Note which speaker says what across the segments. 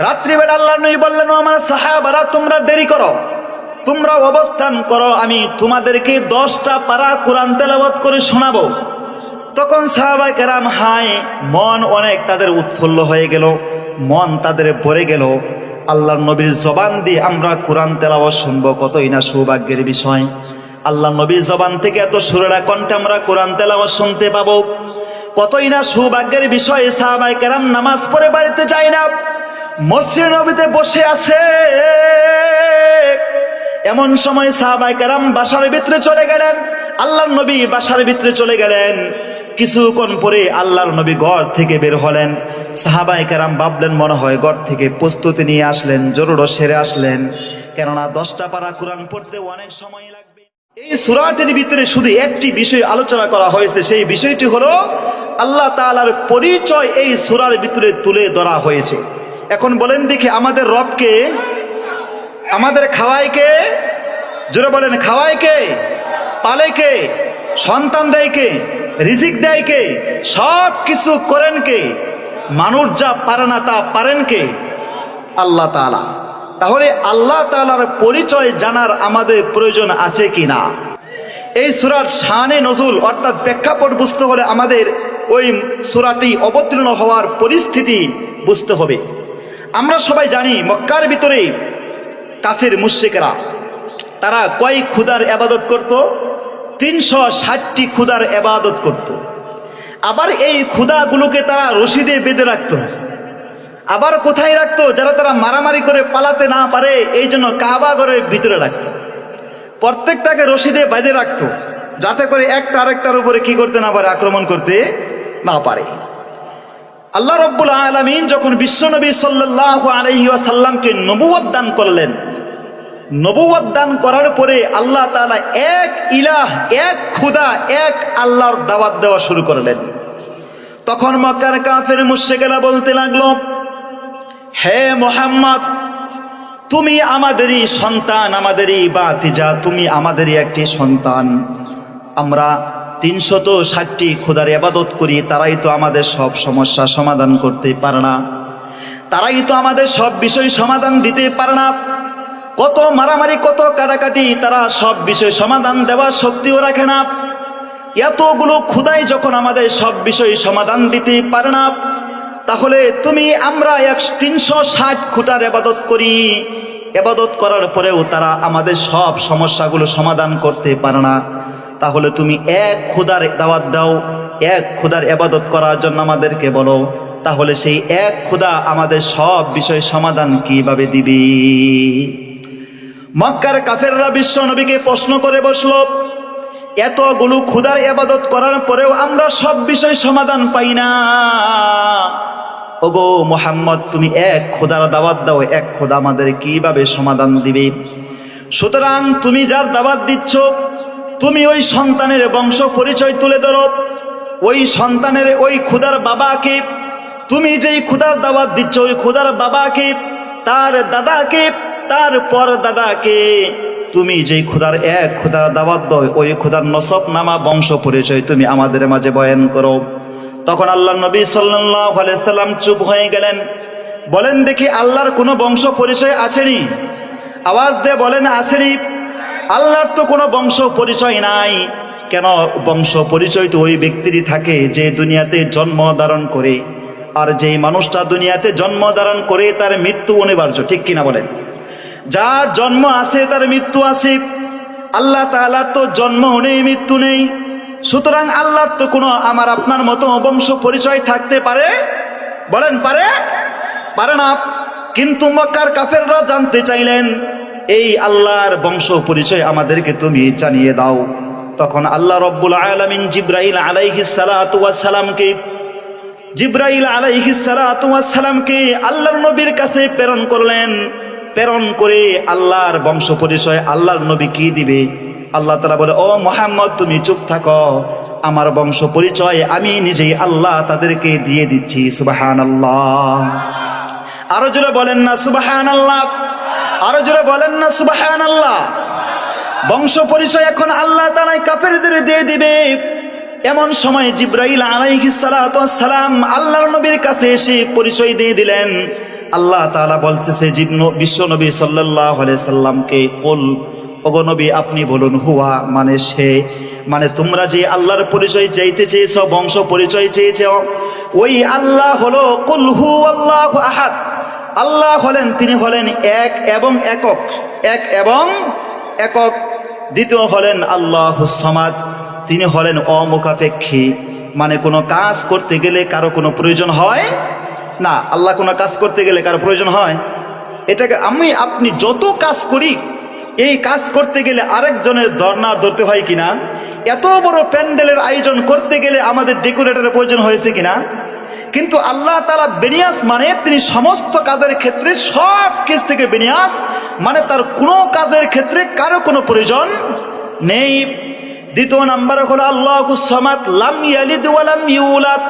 Speaker 1: রাত্রিবেলা আল্লাহ নবী বললেন, "ও আমার সাহাবারা, তোমরা দেরি করো। তোমরা অবস্থান করো, আমি তোমাদেরকে দশটা পারা কোরআন তেলাওয়াত করে শোনাবো। তখন সাহাবাই কেরাম হাই মন অনেক তাদের উৎফুল্ল হয়ে গেল, মন তাদের ভরে গেল। আল্লাহ নবীর জবান দিয়ে আমরা কোরআন তেলাবত শুনব, কতই না সৌভাগ্যের বিষয়। আল্লাহ নবীর জবান থেকে এত সুরেরা কণ্ঠে আমরা কোরআন তেলাওয়াত শুনতে পাবো। কতই না সৌভাগ্যের বিষয় সাহাবাই কেরাম নামাজ পড়ে বাড়িতে যায় না। মসজিদ নবীতে বসে আছে। এমন সময় সাহাবাই কেরাম বাসার ভিতরে চলে গেলেন। আল্লাহর নবী বাসার ভিতরে চলে গেলেন। কিছুক্ষণ পরে আল্লাহর নবী ঘর থেকে বের হলেন। সাহাবাই কেরাম ভাবলেন, মনে হয় ঘর থেকে প্রস্তুতি নিয়ে আসলেন জরুরও সেরে আসলেন। কেননা দশটা পারা কোরআন পড়তে অনেক সময় লাগবে। এই সুরাটির ভিতরে শুধু একটি বিষয় আলোচনা করা হয়েছে, সেই বিষয়টি হলো, আল্লাহ তাআলার পরিচয় এই সুরার ভিতরে তুলে ধরা হয়েছে। এখন বলেন দেখি আমাদের রবকে, আমাদের খাওয়ায় কে জোরে বলেন খাওয়ায় কে পালে কে সন্তান দেয় কে রিজিক দেয় কে সব কিছু করেন কে মানুষ যা পারে না তা পারেন কে আল্লাহ তাআলা। তাহলে আল্লাহ তালার পরিচয় জানার আমাদের প্রয়োজন আছে কি না? এই সুরার শানে নজুল অর্থাৎ প্রেক্ষাপট বুঝতে হলে আমাদের ওই সুরাটি অবতীর্ণ হওয়ার পরিস্থিতি বুঝতে হবে। আমরা সবাই জানি মক্কার ভিতরে কাফের মুশ্রিকেরা, তারা কয় ক্ষুদার এবাদত করত? তিনশো ষাটটি ক্ষুদার এবাদত করত। আবার এই ক্ষুদাগুলোকে তারা রশিদে বেঁধে রাখত। আবার কোথায় রাখতো? যারা তারা মারামারি করে পালাতে না পারে, এই জন্য কাবা ঘরের ভিতরে রাখতো। প্রত্যেকটাকে রশিদে বেঁধে রাখত, যাতে করে একটা আরেকটার উপরে কি করতে না পারে, আক্রমণ করতে না পারে। আল্লাহ রব্বুল আলমিন যখন বিশ্বনবী সাল্লাহ আলহি আসাল্লামকে নবুয়াদ দান করলেন নবুয়াদ দান করার পরে আল্লাহ তালা এক ইলাহ, এক খুদা এক আল্লাহর দাওয়াত দেওয়া শুরু করলেন। তখন মক্কার কাফের মুশেকেরা বলতে লাগল, হে মোহাম্মদ, তুমি আমাদেরই সন্তান, আমাদেরই বাতিজা, তুমি আমাদেরই একটি সন্তান। আমরা তিনশত ষাটটি খোদার এবাদত করি, তারাই তো আমাদের সব সমস্যা সমাধান করতে পারে না। তারাই তো আমাদের সব বিষয় সমাধান দিতে পারে না। কত মারামারি, কত কাটাকাটি, তারা সব বিষয় সমাধান দেওয়ার শক্তিও রাখে না। এতগুলো খুদাই যখন আমাদের সব বিষয় সমাধান দিতে পারে না, তাহলে তুমি, আমরা এক তিনশো ষাট খুঁটার এবাদত করি। এবাদত করার পরেও তারা আমাদের সব সমস্যাগুলো সমাধান করতে পারে না। তাহলে তুমি এক খুদার দাওয়াত দাও, এক খুদার এবাদত করার জন্য আমাদেরকে বলো, তাহলে সেই এক খুদা আমাদের সব বিষয় সমাধান কীভাবে দিবি? মক্কার কাফেররা বিশ্ব নবীকে প্রশ্ন করে বসল, এতগুলো ক্ষুদার এবাদত করার পরেও আমরা সব বিষয় সমাধান পাই না। ওগো মোহাম্মদ, তুমি এক খোদার দাওয়াত দাও, এক খোদা আমাদের কীভাবে সমাধান দিবে? সুতরাং তুমি যার দাওয়াত দিচ্ছ তুমি ওই সন্তানের বংশ পরিচয় তুলে ধরো। ওই সন্তানের ওই ক্ষুদার বাবাকে, তুমি যেই ক্ষুদার দাওয়াত দিচ্ছ, ওই ক্ষুদার বাবাকে, তার দাদাকে, তার পর দাদাকে তুমি যেই খুদার এক খুদার দাওয়াত দাও, ওই খুদার নসব নামা বংশ পরিচয় তুমি আমাদের মাঝে বয়ান করো। তখন আল্লাহ নবী সাল্লাম চুপ হয়ে গেলেন। বলেন দেখি আল্লাহর কোনো বংশ পরিচয় আসেনি আওয়াজ দিয়ে বলেন আসেনি আল্লাহর তো কোনো বংশ পরিচয় নাই। কেন বংশ পরিচয় তো ওই ব্যক্তিরই থাকে যে দুনিয়াতে জন্ম ধারণ করে। আর যেই মানুষটা দুনিয়াতে জন্ম ধারণ করে তার মৃত্যু অনিবার্য, ঠিক কিনা বলেন? যার জন্ম আছে, তার মৃত্যু আছে। আল্লাহ তাআলার তো জন্ম নেই, মৃত্যু নেই। সুতরাং আল্লাহর তো কোনো আমার, আপনার মতো বংশ পরিচয় থাকতে পারে? বলেন, পারে? পারে না। কিন্তু মক্কার কাফেররা জানতে চাইলেন এই আল্লাহর বংশ পরিচয় আমাদেরকে তুমি জানিয়ে দাও। তখন আল্লাহ রব্বুল আলামিন জিব্রাইল ওয়াস সালামকে, জিব্রাইল আলাইহিস সালাতু ওয়াস সালামকে আল্লাহর নবীর কাছে প্রেরণ করলেন। প্রেরণ করে আল্লাহর বংশ পরিচয় আল্লাহর নবী কি দিবে? আল্লাহ তালা বলে, ও মোহাম্মদ, তুমি চুপ থাকো। আমার বংশ পরিচয় আমি নিজেই আল্লাহ তাদেরকে দিয়ে দিচ্ছি। সুবাহান আল্লাহ আরও জোরে বলেন না সুবাহান আল্লাহ আরও জোরে বলেন না সুবাহান আল্লাহ বংশ পরিচয় এখন আল্লাহ তালাই কাফেরদের দিয়ে দিবে। এমন সময় জিব্রাইল সালাম আল্লাহর নবীর কাছে এসে পরিচয় দিয়ে দিলেন। আল্লাহ তাআলা বলতেছে বিশ্ব নবী আলাইহি সাল্লামকে কুল ওগো নবী, আপনি বলুন, হুয়া মানে সে? মানে তোমরা যে আল্লাহর পরিচয় চাইতে চেয়েছ, বংশ পরিচয় চেয়েছ, ওই আল্লাহ হলো কুল হু আল্লাহ আহাদ। আল্লাহ হলেন, তিনি হলেন এক এবং একক। এক এবং একক। দ্বিতীয় হলেন আল্লাহ সমাজ তিনি হলেন অমুখাপেক্ষী। মানে কোনো কাজ করতে গেলে কারও কোনো প্রয়োজন হয়? না, আল্লাহ কোনো কাজ করতে গেলে কারও প্রয়োজন হয়? এটাকে আমি, আপনি যত কাজ করি, এই কাজ করতে গেলে আরেকজনের দরনা ধরতে হয় কিনা? এত বড় প্যান্ডেলের আয়োজন করতে গেলে আমাদের ডেকোরেটরের প্রয়োজন হয়েছে কিনা? কিন্তু আল্লাহ তালা বেনিয়াস মানে তিনি সমস্ত কাজের ক্ষেত্রে সব কেস থেকে বেনিয়াস মানে তার কোনো কাজের ক্ষেত্রে কারও কোনো প্রয়োজন নেই। দ্বিতীয় নাম্বার হলো আল্লাহ সমাত লাম ইয়ালিদ ওয়ালাম ইউলাদ।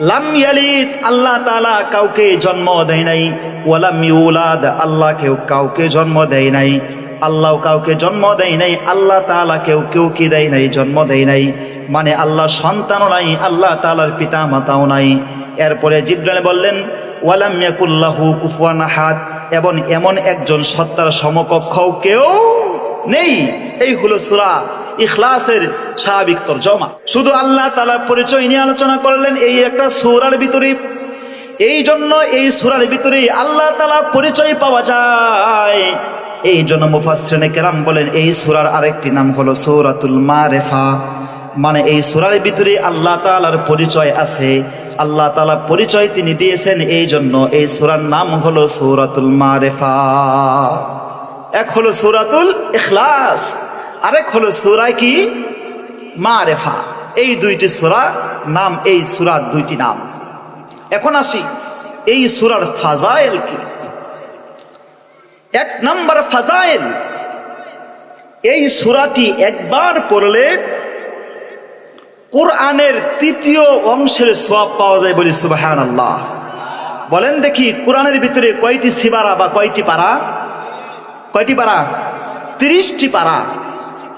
Speaker 1: লাম ইয়ালিদ, আল্লাহ তাআলা কাউকে জন্ম দেয় নাই। ওয়ালাম ইউলাদ, আল্লাহ কেউ কাউকে জন্ম দেয় নাই। আল্লাহ কাউকে জন্ম দেয় নাই, আল্লাহ তালা কেউ কেউ কি দেয় নাই, জন্ম দেয় নাই। মানে আল্লাহ সন্তানও নাই, আল্লাহ তালার পিতা মাতাও নাই। এরপরে জিব্রাইল বললেন, ওয়ালাম কুফুয়ান আহাদ এবং এমন একজন সত্তার সমকক্ষও কেউ নেই। এই হলো সুরা ইখলাসের স্বাভাবিক তর্জমা। শুধু আল্লাহ তালার পরিচয় নিয়ে আলোচনা করলেন এই একটা সুরার ভিতরে। এই জন্য এই সুরার ভিতরে আল্লাহ তালা পরিচয় পাওয়া যায়। এই জন্য মুফাসরিনে কেরাম বলেন, এই সুরার আরেকটি নাম হলো সৌরাতুল মারেফা। মানে এই সুরার ভিতরে আল্লাহ তালার পরিচয় আছে। আল্লাহ তালা পরিচয় তিনি দিয়েছেন, এই জন্য এই সুরার নাম হলো সৌরাতুল মারেফা। এক হলো সুরাতুল ইখলাস, আরেক হলো সুরা কি? মারেফা। এই দুইটি সুরা নাম, এই সুরার দুইটি নাম। এখন আসি, এই সুরার ফাজাইল কি? এক নম্বর ফাজাইল। এই সুরাটি একবার পড়লে কোরআনের তৃতীয় অংশের সব পাওয়া যায় বলি সুবাহান আল্লাহ বলেন দেখি কোরআনের ভিতরে কয়টি সিবারা বা কয়টি পারা? কয়টি পারা? তিরিশটি পারা।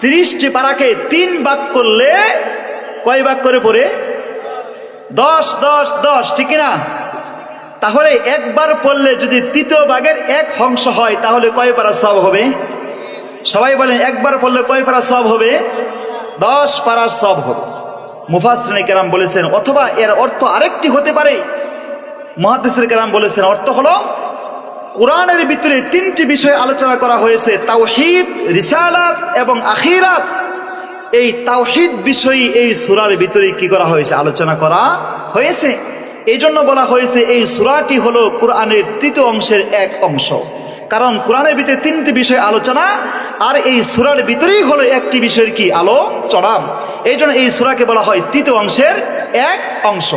Speaker 1: তিরিশটি পারাকে তিন ভাগ করলে কয় ভাগ করে পড়ে? দশ দশ দশ, ঠিক না তাহলে একবার পড়লে যদি তৃতীয় ভাগের এক অংশ হয়, তাহলে কয় পারা সব হবে? সবাই বলেন, একবার পড়লে কয় পারা সব হবে? দশ পারার সব হবে। মুফাসরিনে কেরাম বলেছেন, অথবা এর অর্থ আরেকটি হতে পারে। মহাদেশের কেরাম বলেছেন, অর্থ হলো, কোরআনের ভিতরে তিনটি বিষয় আলোচনা করা হয়েছে, তাওহিদ, রিসালাত এবং আখিরাত। এই তাওহিদ বিষয়ই এই সুরার ভিতরে কি করা হয়েছে? আলোচনা করা হয়েছে। এই জন্য বলা হয়েছে, এই সুরাটি হলো কোরআনের তৃতীয় অংশের এক অংশ। কারণ কোরআনের ভিতরে তিনটি বিষয় আলোচনা, আর এই সুরার ভিতরেই হলো একটি বিষয়ের কি? আলোচনা। এই জন্য এই সুরাকে বলা হয় তৃতীয় অংশের এক অংশ।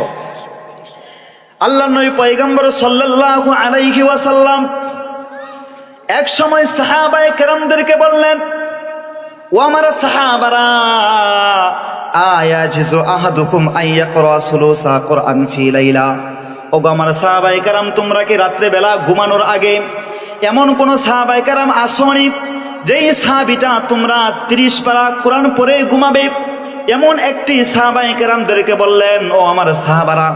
Speaker 1: আল্লাহ নবী পয়গম্বর সাল্লাল্লাহু আলাইহি ওয়াসাল্লাম এক সময় সাহাবায়ে কেরামদেরকে বললেন, ও আমার সাহাবারা আয়াজিজু আহাদুকুম আইয়াকরা সুলুসা কুরআন ফি লাইলা। ও আমার সাহাবায়ে কেরাম, তোমরা কি রাত্রে ঘুমানোর আগে এমন কোন সাহাবায়ে কেরাম আসনি, যেই সাহাবিটা তোমরা 30 পারা কোরআন পড়ে ঘুমাবে? এমন একটি সাহাবায়ে কেরামদেরকে বললেন, ও আমার সাহাবারা,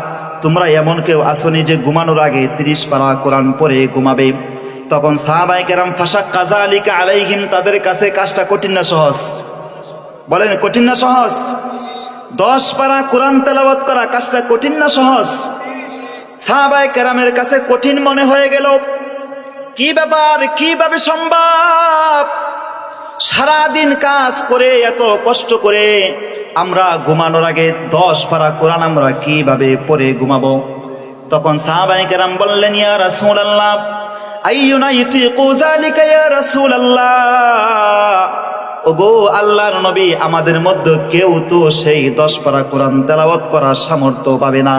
Speaker 1: তোমরা এমন কেউ আসনি যে ঘুমানোর আগে তিরিশ পারা কোরআন পরে ঘুমাবে? তখন সাহাবাই কেরাম ফাঁসা কাজা আলিকা আলাইহিম, তাদের কাছে কাজটা কঠিন না সহজ। বলেন, কঠিন না সহজ? দশ পারা কোরআন তেলাওয়াত করা কাজটা কঠিন না সহজ? সাহাবাই কেরামের কাছে কঠিন মনে হয়ে গেল, কি ব্যাপার, কীভাবে সম্ভব? সারাদিন কাজ করে, এত কষ্ট করে আমরা ঘুমানোর আগে দশ পারা কোরআন আমরা কীভাবে পরে ঘুমাবো? তখন সাহাবাই কেরাম বললেন, ইয়া রাসূল আল্লাহ আইয়ুনা ইতিকু যালিকা ইয়া রাসূল আল্লাহ ওগো আল্লাহর নবী, আমাদের মধ্যে কেউ তো সেই দশ পারা কোরআন তেলাওয়াত করার সামর্থ্য পাবে না।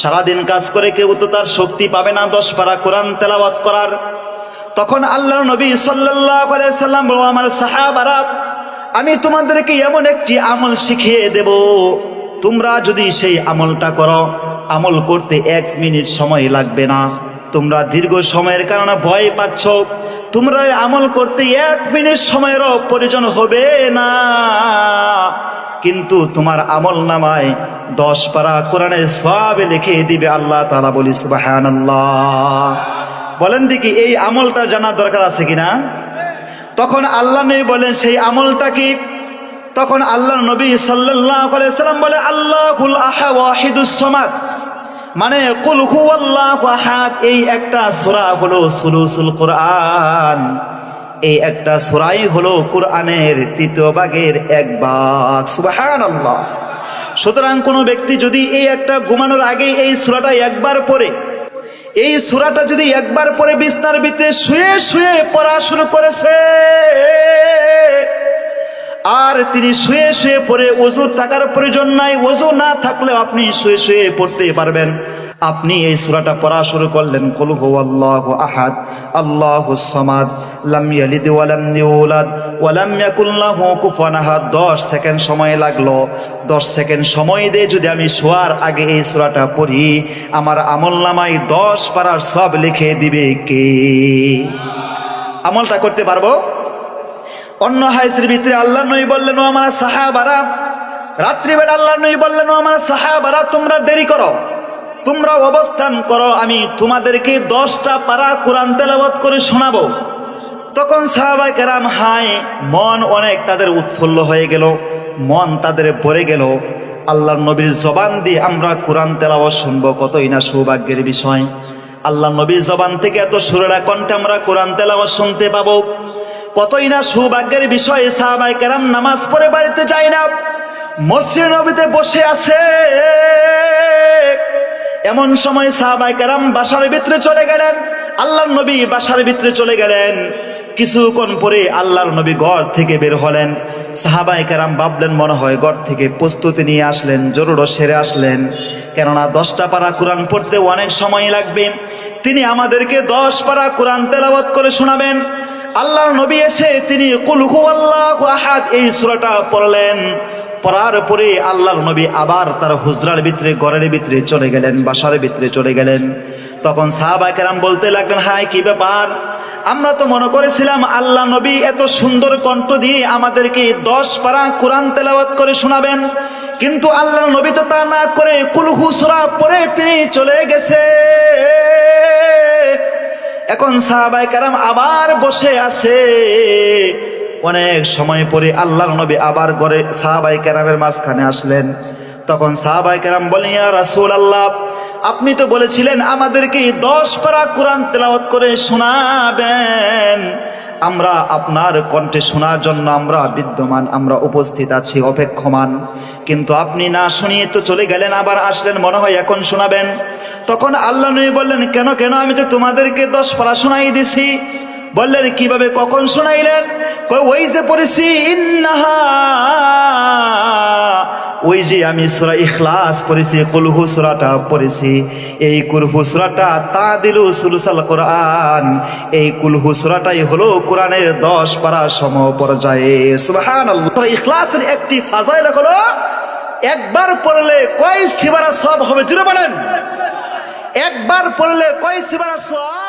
Speaker 1: সারাদিন কাজ করে কেউ তো তার শক্তি পাবে না দশ পারা কোরআন তেলাওয়াত করার। তখন আল্লাহ নবী সাল্লাম আমার সাহাবারা, আমি তোমাদেরকে এমন একটি আমল শিখিয়ে দেব। তোমরা যদি সেই আমলটা করো, আমল করতে এক মিনিট সময় লাগবে না। তোমরা দীর্ঘ সময়ের কারণে ভয় পাচ্ছ। তোমরা আমল করতে এক মিনিট সময়েরও প্রয়োজন হবে না। কিন্তু তোমার আমল নামায় দশ পারা কোরআনে সব লিখে দিবে আল্লাহ তালা বলি সুবাহ বলেন দেখি, এই আমলটা জানার দরকার আছে কিনা তখন আল্লাহ নবী বলেন, সেই আমলটা কি? তখন আল্লাহ নবী সাল্লাম বলে, আল্লাহুল আহা ওয়াহিদুস সামাদ। মানে কুল আহাদ এই একটা সূরা হলো সুলুসুল কোরআন। এই একটা সূরাই হলো কোরআনের তৃতীয় ভাগের এক ভাগ। সুবহানাল্লাহ। সুতরাং কোনো ব্যক্তি যদি এই একটা ঘুমানোর আগে এই সূরাটা একবার পড়ে, এই সূরাটা যদি একবার পরে বিস্তার ভিতরে শুয়ে শুয়ে পড়া শুরু করেছে তিনি শুয়ে শুয়ে পড়ে ওযু থাকার প্রয়োজন নাই। ওযু না থাকলেও আপনি শুয়ে শুয়ে পড়তে পারবেন। আপনি এই সূরাটা পড়া শুরু করলেন, কুল হুয়াল্লাহু আহাদ আল্লাহুস সামাদ, লাম ইয়ালিদ ওয়া লাম ইউলাদ, ওয়া লাম ইয়াকুল কুফুয়ান আহাদ। 10 সেকেন্ড সময় লাগল। 10 সেকেন্ড সময় দিয়ে যদি আমি শোয়ার আগে এই সূরাটা পড়ি, আমার আমলনামায় 10 পারার সব লিখে দিবে কে? আমলটা করতে পারব? অন্য হাইসের ভিতরে আল্লাহ নই বললেন, ও আমার সাহাবারা, রাত্রিবেলা আল্লাহ নই বললেন, ও আমার সাহাবারা, তোমরা দেরি করো। তোমরা অবস্থান করো, আমি তোমাদেরকে দশটা পারা কোরআন তেলাবত করে শোনাবো। তখন সাহাবাই কেরাম হাই মন অনেক তাদের উৎফুল্ল হয়ে গেল, মন তাদের ভরে গেল। আল্লাহ নবীর জবান দিয়ে আমরা কোরআন তেলাওয়াত শুনব, কতই না সৌভাগ্যের বিষয়। আল্লাহ নবীর জবান থেকে এত সুরেরা কণ্ঠে আমরা কোরআন তেলাওয়াত শুনতে পাবো। কতই না সৌভাগ্যের বিষয়ে সাহাবাই কেরাম নামাজ পড়ে বাড়িতে যায় না। মসজিদ নবীতে বসে আছে। এমন সময় সাহাবাই কেরাম বাসার ভিতরে চলে গেলেন। আল্লাহর নবী বাসার ভিতরে চলে গেলেন। কিছুক্ষণ পরে আল্লাহর নবী ঘর থেকে বের হলেন। সাহাবাই কেরাম ভাবলেন, মনে হয় ঘর থেকে প্রস্তুতি নিয়ে আসলেন, জরুর সেরে আসলেন। কেননা দশটা পারা কোরআন পড়তে অনেক সময় লাগবে। তিনি আমাদেরকে দশ পারা কোরআন তেলাওয়াত করে শোনাবেন। আল্লাহর নবী এসে তিনি কুলহু আল্লাহ আহাদ এই সূরাটা পড়লেন। পড়ার পরে আল্লাহর নবী আবার তার হুজরার ভিতরে, ঘরের ভিতরে চলে গেলেন, বাসার ভিতরে চলে গেলেন। তখন সাহাবা কেরাম বলতে লাগলেন হাই কি ব্যাপার? আমরা তো মনে করেছিলাম আল্লাহ নবী এত সুন্দর কণ্ঠ দিয়ে আমাদেরকে দশ পারা কোরআন তেলাওয়াত করে শোনাবেন। কিন্তু আল্লাহ নবী তো তা না করে কুলহু সূরা পরে তিনি চলে গেছে এখন সাহাবাই কারাম আবার বসে আছে। অনেক সময় পরে আল্লাহ নবী আবার ঘরে সাহাবাই কেরামের মাঝখানে আসলেন। তখন সাহাবাই কেরাম বলেন ইয়া রাসূল আল্লাহ আপনি তো বলেছিলেন আমাদেরকে দশ পারা কোরআন তেলাওয়াত করে শোনাবেন। আমরা আপনার কণ্ঠে শোনার জন্য আমরা বিদ্যমান, আমরা উপস্থিত আছি, অপেক্ষমান। কিন্তু আপনি না শুনিয়ে তো চলে গেলেন, আবার আসলেন, মনে হয় এখন শোনাবেন। তখন আল্লাহ নবী বললেন, কেন কেন? আমি তো তোমাদেরকে দশ পারা শোনাই দিছি। বললেন, কীভাবে? কখন শোনাইলেন? ওই যে পড়েছি, ইন্নাহা ওই যে আমি সুরা ইখলাস পড়েছি কুলহু সুরাটা পড়েছি, এই কুলহু সুরাটা তা দিলু সুলুসাল কোরআন, এই কুলহু সুরাটাই হলো কোরআনের দশ পারা সম পর্যায়ে সুবহান ইখলাসের একটি ফাজাইল হলো, একবার পড়লে কয় সিবারা সব হবে? জিরো বলেন। একবার পড়লে কয় সিবারা সব?